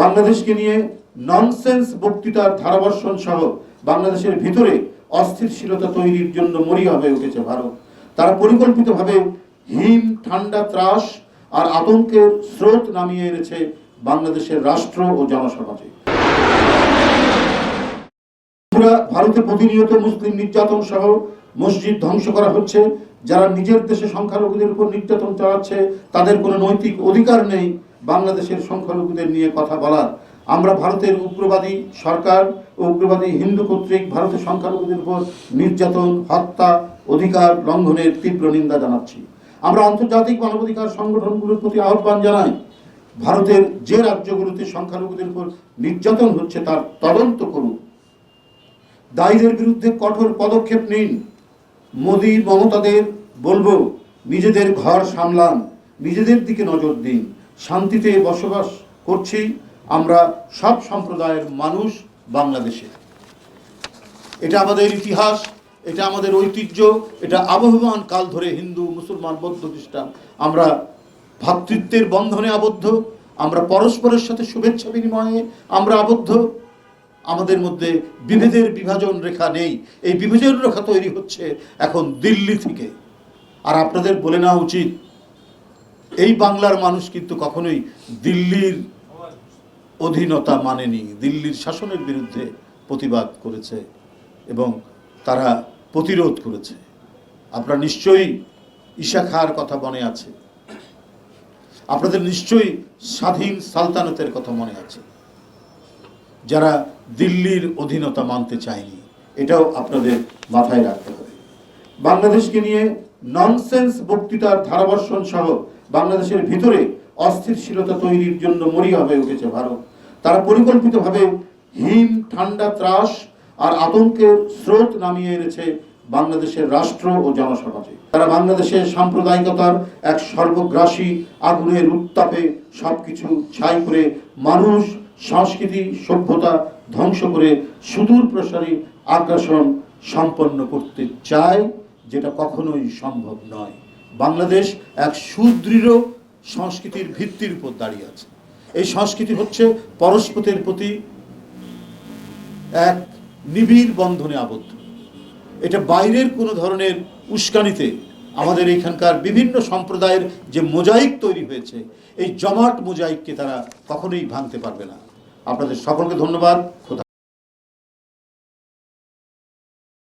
বাংলাদেশকে নিয়ে ননসেন্স বক্তৃতার ধারাবর্ষণ সহ বাংলাদেশের ভিতরে অস্থিরশীলতা তৈরির জন্য মরিয়া হয়ে উঠেছে ভারত। তারা পরিকল্পিতভাবে হিম, ঠান্ডা, ত্রাস আর আতঙ্কের স্রোত নামিয়ে এনেছে বাংলাদেশের রাষ্ট্র ও জনসমাজে। ভারতে প্রতিনিয়ত মুসলিম নির্যাতন সহ মসজিদ ধ্বংস করা হচ্ছে। যারা নিজের দেশে সংখ্যালঘুদের উপর নির্যাতন চালাচ্ছে, তাদের কোনো নৈতিক অধিকার নেই। বাংলাদেশের সংখ্যালঘুদের নিয়ে কথা বলার। আমরা ভারতের উগ্রবাদী সরকার ও উগ্রবাদী হিন্দু কর্তৃক ভারতের সংখ্যালঘুদের উপর নির্যাতন, হত্যা, অধিকার লঙ্ঘনের তীব্র নিন্দা জানাচ্ছি। আমরা আন্তর্জাতিক মানবাধিকার সংগঠনগুলোর প্রতি আহ্বান জানাই। ভারতের যে রাজ্যগুলোতে সংখ্যালঘুদের উপর নির্যাতন হচ্ছে তার তদন্ত করুন। দায়ীদের বিরুদ্ধে কঠোর পদক্ষেপ নিন। মোদী, মমতাদের বলব, নিজেদের ঘর সামলান, নিজেদের দিকে নজর দিন। শান্তিতে বসবাস করছি, আমরা সব সম্প্রদায়ের মানুষ বাংলাদেশে। এটা আমাদের ইতিহাস, এটা আমাদের ঐতিহ্য, এটা আবহমান কাল ধরে হিন্দু, মুসলমান, বৌদ্ধ খ্রিস্টান। আমরা ভ্রাতৃত্বের বন্ধনে আবদ্ধ, আমরা পরস্পরের সাথে শুভেচ্ছা বিনিময়ে আমরা আবদ্ধ। আমাদের মধ্যে বিভেদের বিভাজন রেখা নেই। এই বিভাজন রেখা তৈরি হচ্ছে এখন দিল্লি থেকে। আর আপনাদের বলে নেওয়া উচিত এই বাংলার মানুষ কিন্তু কখনোই দিল্লির অধীনতা মানেনি। দিল্লির শাসনের বিরুদ্ধে প্রতিবাদ করেছে এবং তারা প্রতিরোধ করেছে। আপনারা নিশ্চয়ই ঈশা খাঁর কথা মনে আছে। আপনাদের নিশ্চয়ই স্বাধীন সালতানাতের কথা মনে আছে। যারা দিল্লির অধীনতা মানতে চায়নি, এটাও আপনাদের মাথায় রাখতে হবে। বাংলাদেশকে নিয়ে ননসেন্স বক্তৃতার ধারাবর্ষণ সহ বাংলাদেশের ভিতরে অস্থিরশীলতা তৈরির জন্য মরিয়া হয়ে উঠেছে ভারত। তারা পরিকল্পিতভাবে হিম, ঠান্ডা, ত্রাস আর আতঙ্কের স্রোত নামিয়ে এনেছে বাংলাদেশের রাষ্ট্র ও জনসমাজে। তারা বাংলাদেশের সাম্প্রদায়িকতার এক সর্বগ্রাসী আগুনের উত্তাপে সবকিছু ছাই করে মানুষ, সংস্কৃতি, সভ্যতা ধ্বংস করে সুদূর প্রসারী আগ্রাসন সম্পন্ন করতে চায়, যেটা কখনোই সম্ভব নয়। বাংলাদেশ এক সুদৃঢ় সংস্কৃতির ভিত্তির উপর দাঁড়িয়ে আছে। এই সংস্কৃতি হচ্ছে পরস্পরের প্রতি এক নিবিড় বন্ধনে আবদ্ধ। এটা বাইরের কোনো ধরনের উস্কানিতে আমাদের এখানকার বিভিন্ন সম্প্রদায়ের যে মোজাইক তৈরি হয়েছে, এই জমাট মোজাইককে তারা কখনোই ভাঙতে পারবে না। আপনাদের সকলকে ধন্যবাদ।